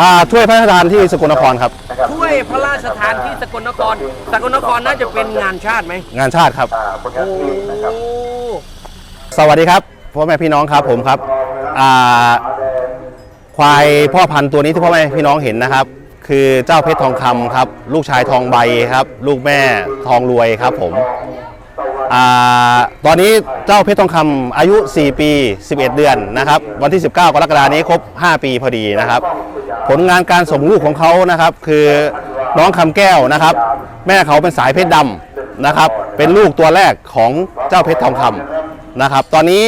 อ่าถ้วยพระราชทานที่สกลนครครับ ถ้วยพระราชทานที่สกลนคร สกลนครน่าจะเป็นงานชาติไหมงานชาติครับ โอ้สวัสดีครับพ่อแม่พี่น้องครับผมครับอ่าควายพ่อพันธุ์ตัวนี้ที่พ่อแม่พี่น้องเห็นนะครับ คือเจ้าเพชรทองคำครับ ลูกชายทองใบครับ ลูกแม่ทองรวยครับผมอาตอนนี้เจ้าเพชรทองคำอายุ 4 ปี 11 เดือนนะครับ วันที่ 19 กรกฎานี้ครบ 5 ปีพอดีนะครับ ผลงานการส่งลูกของเขานะครับ คือน้องคำแก้วนะครับ แม่เขาเป็นสายเพชรดำนะครับ เป็นลูกตัวแรกของเจ้าเพชรทองคำนะครับ ตอนนี้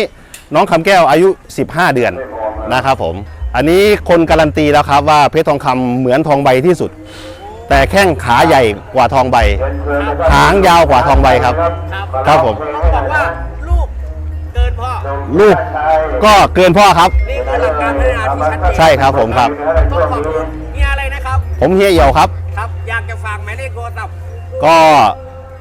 น้องคำแก้วอายุ 15 เดือนนะครับผมอันนี้คนการันตีแล้วครับว่าเพชรทองคำเหมือนทองใบที่สุด แต่แข้งขาใหญ่กว่าทองใบ หางยาวกว่าทองใบครับ ครับครับผมต้องบอกว่าลูกเกินพ่อ ลูกก็เกินพ่อครับนี่คือหลักการพัฒนา ที่ชัดเจนใช่ครับผมครับ ต้องขอบคุณเฮียอะไรนะครับ ผมเฮียเอี่ยวครับ ครับ อยากจะฝากหมายเลขโทรศัพท์ก็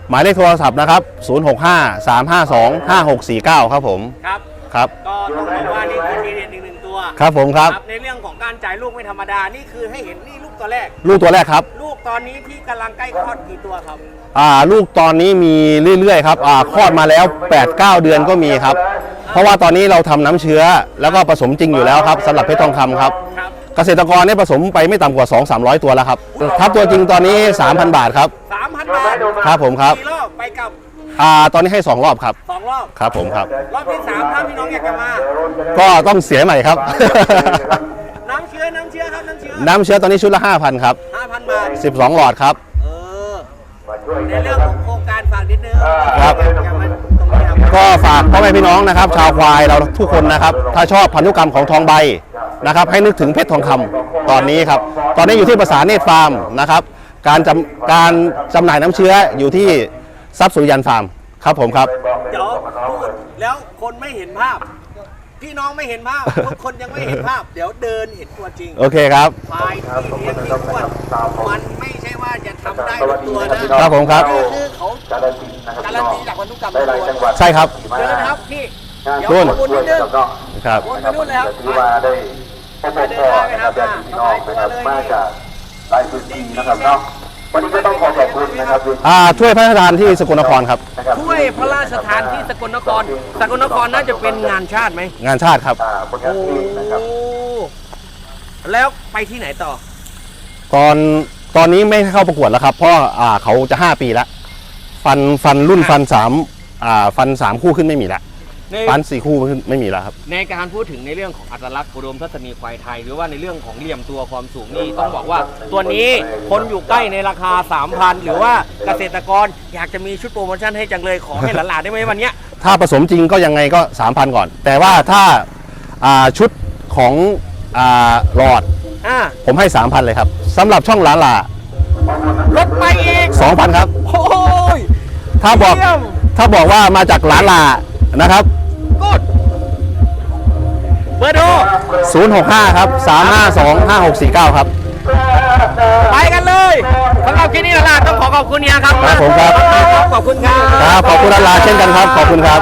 หมายเลขโทรศัพท์นะครับ 065 352 5649 ครับผมครับ ครับ ก็ต้องบอกว่านี่คือทีเด็ดอีกหนึ่งตัวครับผมครับ ในเรื่องของการจ่ายลูกไม่ธรรมดา นี่คือให้เห็นนี่ลูกตัวแรก ลูกตัวแรกครับ ลูกตอนนี้ที่กำลังใกล้คลอดกี่ตัวครับ อ่า ลูกตอนนี้มีเรื่อยๆครับ อ่า คลอดมาแล้ว 8-9 เดือนก็มีครับ เพราะว่าตอนนี้เราทำน้ำเชื้อแล้วก็ผสมจริงอยู่แล้วครับสำหรับเพชรทองคำครับ ครับเกษตรกรเนี่ยผสมไปไม่ต่ำกว่า 2-300 ตัวแล้วครับทับตัวจริงตอนนี้ 3,000 บาทครับ สามพันบาทครับผมครับ กี่รอบไปกลับอ่าตอนนี้ให้ 2 รอบครับสองรอบ ครับผมครับ รอบที่สามถ้าพี่น้องอยากจะมา ก็ต้องเสียใหม่ครับ น้ำเชื้อ น้ำเชื้อครับ น้ำเชื้อน้ำเชื้อตอนนี้ชุดละ 5,000 ครับ ห้าพันบาท 12 หลอดครับ เออ ในเรื่องของโครงการฝากนิดนึงครับ อยากจะมาตรงนี้ครับ ก็ฝากพ่อแม่พี่น้องนะครับ ชาวควายเราทุกคนนะครับ ถ้าชอบพันธุกรรมของทองใบนะครับ ให้นึกถึงเพชรทองคำตอนนี้ครับ ตอนนี้อยู่ที่ภาษาเนตรฟาร์มนะครับ การจำการจำหน่ายน้ำเชื้ออยู่ที่ทรัพย์สุริยันฟาร์มครับผมครับเดี๋ยวพูดแล้วคนไม่เห็นภาพ พี่น้องไม่เห็นภาพทุกคนยังไม่เห็นภาพ เดี๋ยวเดินเห็นตัวจริง โอเคครับควายที่เลี้ยงที่อ้วนมันไม่ใช่ว่าจะ ทำได้ทุกตัวนะครับผมครับนี่คือเขาการันตีจากพันธุกรรมตัวใช่ครับเดินนะครับพี่เดี๋ยวนู่นขอบคุณนิดนึงครับวนไปนู่นเลยครับถือว่าได้พบพ่อนะครับญาติพี่น้องนะครับมาจากหลายพื้นที่นะครับเนาะวันนี้ก็ต้องขอขอบคุณนะครับอ่าถ้วยพระราชทานที่สกลนครครับนะครับถ้วยพระราชทานที่สกลนคร สกลนครน่าจะเป็นงานชาติไหมงานชาติครับอ่าผลงานเพลงนะครับโอ้แล้วไปที่ไหนต่อ ตอน ตอนนี้ไม่เข้าประกวดแล้วครับ เพราะอ่าเขาจะ 5 ปีแล้วฟันฟันรุ่นฟัน3อ่าฟัน3คู่ขึ้นไม่มีแล้วในฟัน4คู่ขึ้นไม่มีแล้วครับ ในการพูดถึงในเรื่องของอัตลักษณ์อุดมทัศนีควายไทย หรือว่าในเรื่องของเหลี่ยมตัวความสูงนี่ต้องบอกว่า ตัวนี้คนอยู่ใกล้ในราคา 3,000 หรือว่าเกษตรกรอยากจะมีชุดโปรโมชั่นให้จังเลยขอให้หลานๆได้ไหมวันเนี้ย ถ้าผสมจริงก็ยังไงก็ 3,000 ก่อน แต่ว่าถ้าอ่าชุดของอ่าหลอด อ่าผมให้3,000เลยครับสำหรับช่องหลานหลาลดไปอีก2,000ครับ โอ้ยถ้าบอกเยี่ยมถ้าบอกว่ามาจากหลานหลานะครับกูดเบอร์โทร065 ครับ 352 5649 ครับ ไปกันเลยสำหรับคลิปนี้หลานๆต้องขอขอบคุณเฮียครับครับผมครับ ขอบคุณครับ ครับ ขอบคุณหลานหลาเช่นกันครับ ขอบคุณครับ